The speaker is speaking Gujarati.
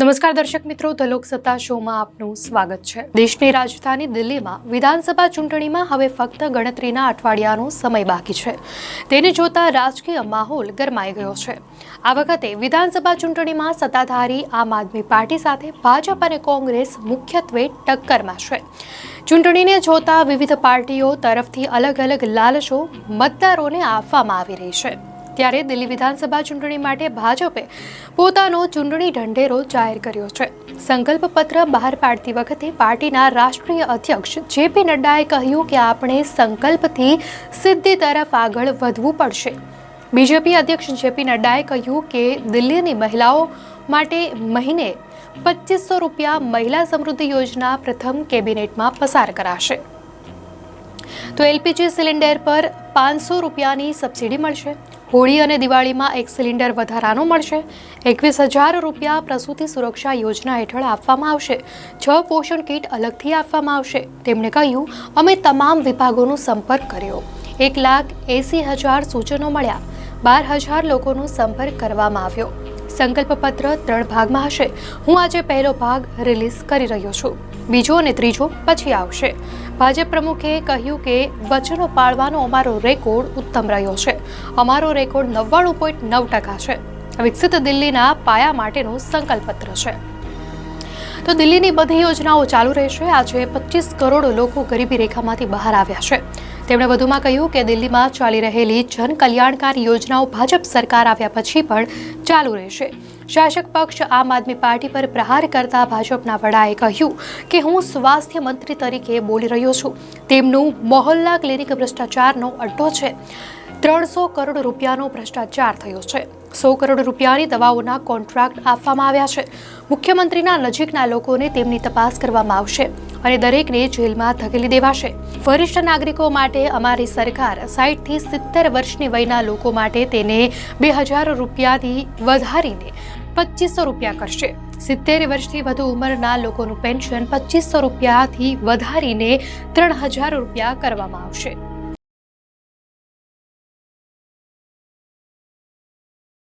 નમસ્કાર દર્શક મિત્રો ધ લોકસત્તા શોમાં આપનું સ્વાગત છે. દેશની રાજધાની દિલ્હીમાં વિધાનસભા ચૂંટણીમાં હવે ફક્ત ગણતરીના અઠવાડિયાનો સમય બાકી છે. તેને જોતા રાજકીય માહોલ ગરમાઈ ગયો છે. આ વખતે વિધાનસભા ચૂંટણીમાં સત્તાધારી આમ આદમી પાર્ટી સાથે ભાજપ અને કોંગ્રેસ મુખ્યત્વે ટક્કરમાં છે. ચૂંટણીને જોતા વિવિધ પાર્ટીઓ તરફથી અલગ અલગ લાલચો મતદારોને આપવામાં આવી રહી છે. ત્યારે દિલ્હી વિધાનસભા ચૂંટણી માટે ભાજપે પોતાનો ચૂંટણી ઢંઢેરો જાહેર કર્યો છે. સંકલ્પ પત્ર બહાર પાડતી વખતે પાર્ટીના રાષ્ટ્રીય અધ્યક્ષ જેપી નડ્ડાએ કહ્યું કે આપણે સંકલ્પથી સિદ્ધિ તરફ આગળ વધવું પડશે. બીજેપી અધ્યક્ષ જેપી નડ્ડાએ કહ્યું કે દિલ્હીની મહિલાઓ માટે મહિને પચીસો રૂપિયા મહિલા સમૃદ્ધિ યોજના પ્રથમ કેબિનેટમાં પસાર કરાશે. તો એલપીજી સિલિન્ડર પર પાંચસો રૂપિયાની સબસિડી મળશે. હોળી અને દિવાળીમાં એક સિલિન્ડર વધારાનો મળશે. એકવીસ હજાર રૂપિયા પ્રસૂતિ સુરક્ષા યોજના હેઠળ આપવામાં આવશે. છ પોષણ કીટ અલગથી આપવામાં આવશે. તેમણે કહ્યું, અમે તમામ વિભાગોનો સંપર્ક કર્યો. એક લાખ એંસી હજાર સૂચનો મળ્યા. બાર હજાર લોકોનો સંપર્ક કરવામાં આવ્યો. સંકલ્પ પત્ર ત્રણ ભાગમાં હશે. હું આજે પહેલો ભાગ રિલીઝ કરી રહ્યો છું. બીજો અને ત્રીજો પછી આવશે. ભાજપ પ્રમુખે કહ્યું કે વચનો પાળવાનો અમારો રેકોર્ડ ઉત્તમ રહ્યો છે. અમારો રેકોર્ડ નવ્વાણું પોઈન્ટ નવ ટકા છે. વિકસિત દિલ્હીના પાયા માટેનું સંકલ્પપત્ર છે. તો દિલ્હીની બધી યોજનાઓ ચાલુ રહેશે. આજે પચીસ કરોડ લોકો ગરીબી રેખામાંથી બહાર આવ્યા છે. તેમણે વધુમાં કહ્યું કે દિલ્હીમાં ચાલી રહેલી જન કલ્યાણકારી યોજનાઓ ભાજપ સરકાર આવ્યા પછી પણ ચાલુ રહેશે. શાસક પક્ષ આમ આદમી પાર્ટી પર પ્રહાર કરતા ભાજપના વડાએ કહ્યું કે હું સ્વાસ્થ્ય મંત્રી તરીકે બોલી રહ્યો છું. તેમનું મોહલ્લા ક્લિનિક ભ્રષ્ટાચારનો અડ્ડો છે. ત્રણસો કરોડ રૂપિયાનો ભ્રષ્ટાચાર થયો છે. સો કરોડ રૂપિયાની દવાઓના કોન્ટ્રાક્ટ આપવામાં આવ્યા છે. મુખ્યમંત્રીના નજીકના લોકોને તેમની તપાસ કરવામાં આવશે. અને દરેકને જેલમાં ધકેલી દેવાશે. વરિષ્ઠ નાગરિકો માટે અમારી સરકાર સાઠથી સિત્તેર વર્ષની વયના લોકો માટે તેને બે હજાર રૂપિયાથી વધારીને પચીસો રૂપિયા કરશે. સિત્તેર વર્ષથી વધુ ઉંમરના લોકોનું પેન્શન પચીસો રૂપિયાથી વધારીને ત્રણ હજાર રૂપિયા કરવામાં આવશે.